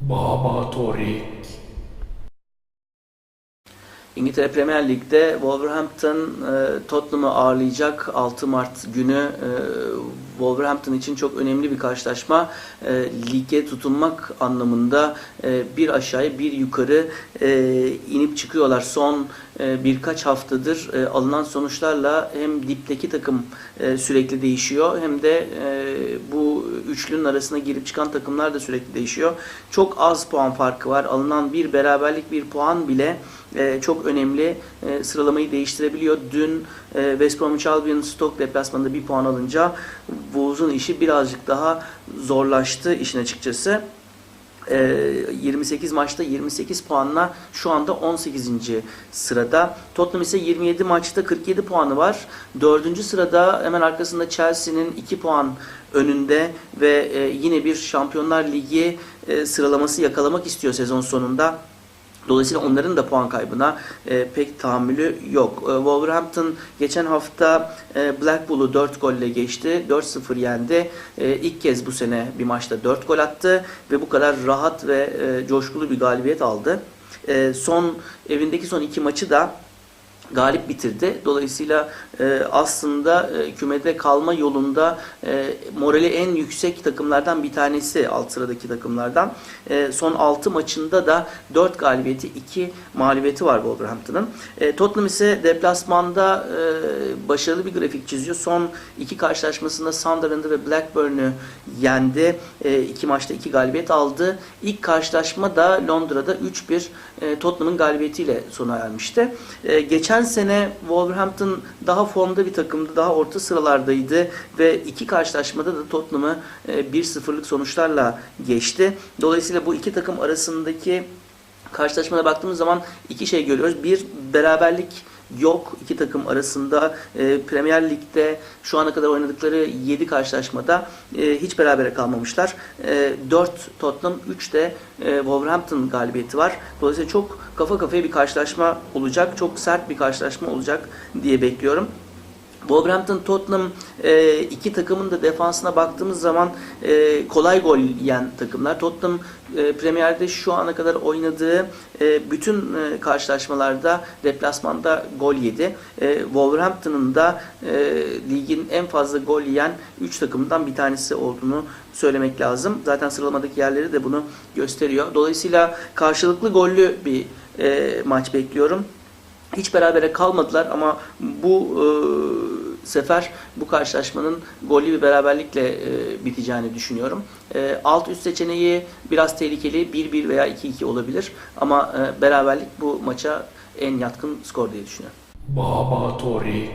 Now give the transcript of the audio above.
Baba Torik. İngiltere Premier Lig'de Wolverhampton e, Tottenham'ı ağırlayacak 6 Mart günü e, Wolverhampton için çok önemli bir karşılaşma. E, lige tutunmak anlamında e, bir aşağıya bir yukarı inip çıkıyorlar. Son birkaç haftadır alınan sonuçlarla hem dipteki takım sürekli değişiyor hem de bu üçlünün arasına girip çıkan takımlar da sürekli değişiyor. Çok az puan farkı var. Alınan bir beraberlik bir puan bile e, çok önemli e, sıralamayı değiştirebiliyor. Dün e, West Bromwich Albion Stoke deplasmanında bir puan alınca Wolves'un işi birazcık daha zorlaştı işin açıkçası. E, 28 maçta 28 puanla şu anda 18. sırada. Tottenham ise 27 maçta 47 puanı var. 4. sırada hemen arkasında Chelsea'nin 2 puan önünde ve yine bir Şampiyonlar Ligi sıralaması yakalamak istiyor sezon sonunda. Dolayısıyla onların da puan kaybına e, pek tahammülü yok. E, Wolverhampton geçen hafta e, Blackpool'u 4 golle geçti. 4-0 yendi. E, ilk kez bu sene bir maçta 4 gol attı ve bu kadar rahat ve e, coşkulu bir galibiyet aldı. E, son evindeki son iki maçı da galip bitirdi. Dolayısıyla e, aslında e, kümede kalma yolunda e, morali en yüksek takımlardan bir tanesi alt sıradaki takımlardan. E, son 6 maçında da 4 galibiyeti 2 mağlubiyeti var Wolverhampton'ın. E, Tottenham ise deplasmanda e, başarılı bir grafik çiziyor. Son iki karşılaşmasında Sunderland'ı ve Blackburn'u yendi. E, iki maçta 2 galibiyet aldı. İlk karşılaşma da Londra'da 3-1 e, Tottenham'ın galibiyetiyle sona ermişti. E, geçen sene Wolverhampton daha formda bir takımdı, daha orta sıralardaydı ve iki karşılaşmada da Tottenham'ı e, 1-0'lık sonuçlarla geçti. Dolayısıyla bu iki takım arasındaki karşılaşmada baktığımız zaman iki şey görüyoruz. Bir, beraberlik yok iki takım arasında. E, Premier Lig'de şu ana kadar oynadıkları 7 karşılaşmada e, hiç berabere kalmamışlar. E, 4 Tottenham, 3 de e, Wolverhampton galibiyeti var. Dolayısıyla çok kafa kafaya bir karşılaşma olacak. Çok sert bir karşılaşma olacak diye bekliyorum. Wolverhampton Tottenham e, iki takımın da defansına baktığımız zaman e, kolay gol yiyen takımlar. Tottenham e, Premier'de şu ana kadar oynadığı e, bütün e, karşılaşmalarda deplasmanda gol yedi. E, Wolverhampton'ın da e, ligin en fazla gol yiyen 3 takımdan bir tanesi olduğunu söylemek lazım. Zaten sıralamadaki yerleri de bunu gösteriyor. Dolayısıyla karşılıklı gollü bir e, maç bekliyorum. Hiç berabere kalmadılar ama bu e, sefer bu karşılaşmanın gollü bir beraberlikle e, biteceğini düşünüyorum. E, alt üst seçeneği biraz tehlikeli 1-1 veya 2-2 olabilir ama e, beraberlik bu maça en yatkın skor diye düşünüyorum. Baba Torik.